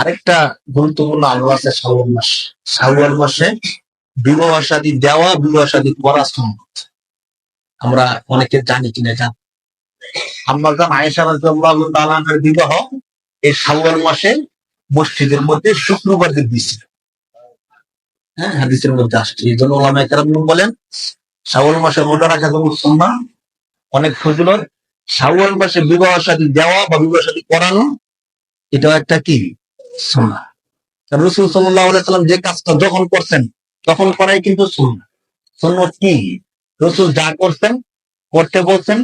আরেকটা গুরুত্বপূর্ণ আমল আছে শাওয়াল মাস। শাওয়াল মাসে বিবাহ শাদী দেওয়া, বিবাহ শাদী করা সম্ভব। আমরা অনেকে জানি কিনা, জানি। আম্মাজান আয়েশা রাদিয়াল্লাহু তাআলা বিবাহ এই শাওয়াল মাসে মসজিদের মধ্যে শুক্রবার দিন দিয়েছিল। হ্যাঁ হাদিসের মধ্যে আসছে। এই জন্য ওলামা কেরাম বলেন, শাওয়াল মাসে রোজা রাখা যেমন সুন্নাহ অনেক ফজিলত শাওয়াল মাসে বিবাহ শাদী দেওয়া বা বিবাহ শাদী করানো, এটাও একটা কি? সুন্নাহ। রসুল সাল্লাম যে কাজটা যখন করছেন, তখন করাই কিন্তু সুন্নাহ। সুন্নত কি? রসুল যা করছেন, করতে বলছেন,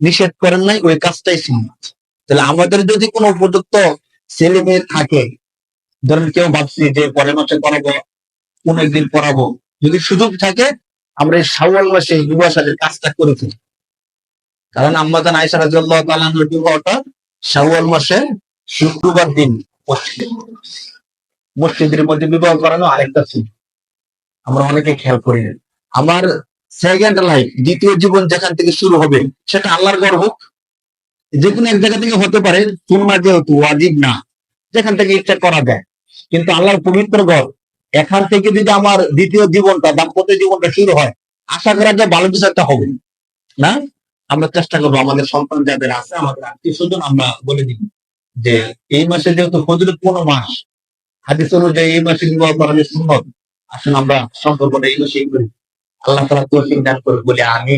নিষেধ করেন নাই, ওই কাজটাই সুন্নাত তাহলে আমাদের যদি কোনো উপযুক্ত ছেলে মেয়ে থাকে, ধরেন কেউ ভাবছি যে পরের মাসে করাবো কোন একদিন পড়াবো যদি সুযোগ থাকে, আমরা এই শাওয়াল মাসে বিবাহ সাথের কাজটা করে ফেলি। কারণ আম্মাদান আয়সা আনহার বিবাহটা শাওয়াল মাসে শুক্রবার দিন। মসজিদে। মসজিদের মধ্যে বিবাহ করানো আরেকটা ছিল আমরা অনেকে খেয়াল করি। আমার সেকেন্ড লাইফ দ্বিতীয় জীবন যেখান থেকে শুরু হবে, সেটা আল্লাহর গর্ব যে কোনো এক জায়গা থেকে হতে পারে সুন্না যেহেতু ওয়াজিব না, যেখান থেকে ইচ্ছা করা যায়। কিন্তু আল্লাহর পবিত্র ঘর, এখান থেকে যদি আমার দ্বিতীয় জীবনটা, দাম্পত্য জীবনটা শুরু হয়, আশা করা যায় ভালো কিছু একটা হবে। না? আমরা চেষ্টা করব, আমাদের সন্তান যাদের আছে, আমাদের আত্মীয় স্বজন আমরা বলে দিব। যে এই মাসে যেহেতু ফজলত কোন মাস, হাদিস অনুযায়ী এই মাসে বিবাহ করা যে সম্ভব আসুন আমরা সম্পর্কটা এই মাসে করি। আল্লাহ তালা তোর দান করে বলে আমি